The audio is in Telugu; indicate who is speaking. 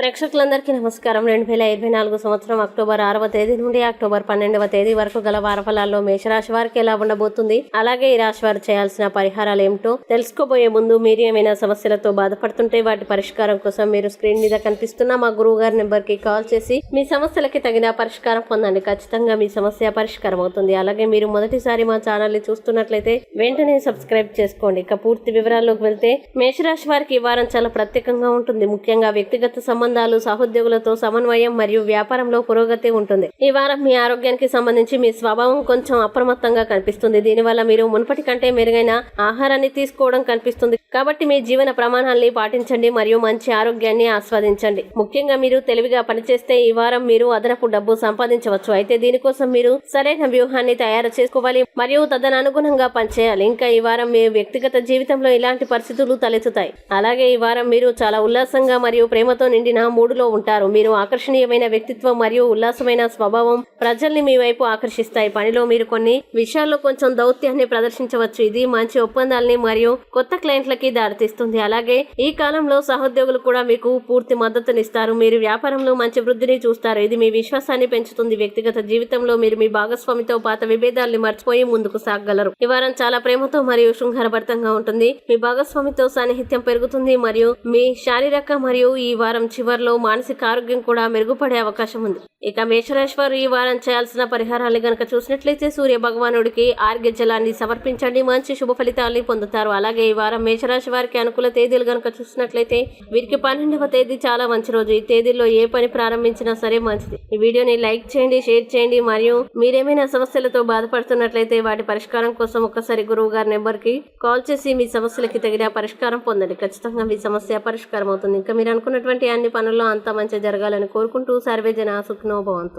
Speaker 1: ప్రేక్షకులందరికీ నమస్కారం. రెండు వేల ఇరవై నాలుగు సంవత్సరం అక్టోబర్ ఆరవ తేదీ నుండి అక్టోబర్ పన్నెండవ తేదీ వరకు గల వారఫలాల్లో మేషరాశి వారికి ఎలా ఉండబోతుంది? అలాగే ఈ రాశి వారు చేయాల్సిన పరిహారాలు ఏమిటో తెలుసుకోబోయే ముందు మీరు ఏమైనా సమస్యలతో బాధపడుతుంటే వాటి పరిష్కారం కోసం మీరు స్క్రీన్ మీద కనిపిస్తున్న మా గురువు గారి నెంబర్కి కాల్ చేసి మీ సమస్యలకి తగిన పరిష్కారం పొందండి. ఖచ్చితంగా మీ సమస్య పరిష్కారం అవుతుంది. అలాగే మీరు మొదటిసారి మా ఛానల్ని చూస్తున్నట్లయితే వెంటనే సబ్స్క్రైబ్ చేసుకోండి. ఇక పూర్తి వివరాల్లోకి వెళ్తే మేషరాశి వారికి ఈ వారం చాలా ప్రత్యేకంగా ఉంటుంది. ముఖ్యంగా వ్యక్తిగత సంబంధాలు సహోద్యోగులతో సమన్వయం మరియు వ్యాపారంలో పురోగతి ఉంటుంది. ఈ వారం మీ ఆరోగ్యానికి సంబంధించి మీ స్వభావం కొంచెం అప్రమత్తంగా కనిపిస్తుంది. దీనివల్ల మీరు మునుపటి కంటే మెరుగైన ఆహారాన్ని తీసుకోవడం కనిపిస్తుంది. కాబట్టి మీ జీవన ప్రమాణాల్ని పాటించండి మరియు మంచి ఆరోగ్యాన్ని ఆస్వాదించండి. ముఖ్యంగా మీరు తెలివిగా పనిచేస్తే ఈ వారం మీరు అదనపు డబ్బు సంపాదించవచ్చు. అయితే దీనికోసం మీరు సరైన వ్యూహాన్ని తయారు చేసుకోవాలి మరియు తదనుగుణంగా పనిచేయాలి. ఇంకా ఈ వారం మీ వ్యక్తిగత జీవితంలో ఇలాంటి పరిస్థితులు తలెత్తుతాయి. అలాగే ఈ వారం మీరు చాలా ఉల్లాసంగా మరియు ప్రేమతో నిండిన మూడులో ఉంటారు. మీరు ఆకర్షణీయమైన వ్యక్తిత్వం మరియు ఉల్లాసమైన స్వభావం ప్రజల్ని మీ వైపు ఆకర్షిస్తాయి. పనిలో మీరు కొన్ని విషయాల్లో కొంచెం దౌత్యాన్ని ప్రదర్శించవచ్చు. ఇది మంచి ఒప్పందాలని మరియు కొత్త క్లయింట్లకి దారితీస్తుంది. అలాగే ఈ కాలంలో సహోద్యోగులు కూడా మీకు పూర్తి మద్దతునిస్తారు. మీరు వ్యాపారంలో మంచి వృద్ధిని చూస్తారు. ఇది మీ విశ్వాసాన్ని పెంచుతుంది. వ్యక్తిగత జీవితంలో మీరు మీ భాగస్వామితో పాత విభేదాల్ని మర్చిపోయి ముందుకు సాగగలరు ఈ వారం చాలా ప్రేమతో మరియు శృంగారభరితంగా ఉంటుంది. మీ భాగస్వామితో సాన్నిహిత్యం పెరుగుతుంది మరియు మీ శారీరక మరియు ఈ వారం చివరి చివరిలో మానసిక ఆరోగ్యం కూడా మెరుగుపడే అవకాశం ఉంది. ఇక మేషరాశివారు ఈ వారం చేయాల్సిన పరిహారాలు గనక చూసినట్లయితే సూర్య భగవానుడికి ఆర్గ్య జలాన్ని సమర్పించండి. మంచి శుభ ఫలితాలని పొందుతారు. అలాగే ఈ వారం మేషరాశి వారికి అనుకూల తేదీలు గనక చూసినట్లయితే వీరికి పన్నెండవ తేదీ చాలా మంచి రోజు. ఈ తేదీలో ఏ పని ప్రారంభించినా సరే మంచిది. ఈ వీడియోని లైక్ చేయండి షేర్ చేయండి. మరియు మీరేమైనా సమస్యలతో బాధపడుతున్నట్లయితే వాటి పరిష్కారం కోసం ఒక్కసారి గురువు గారి నెంబర్కి కాల్ చేసి మీ సమస్యలకి తగిన పరిష్కారం పొందండి. ఖచ్చితంగా మీ సమస్య పరిష్కారం అవుతుంది ఇంకా మీరు అనుకున్నటువంటి అన్ని పనుల్లో అంతా మంచి జరగాలని కోరుకుంటూ సర్వే జన ನೋಭವಂತು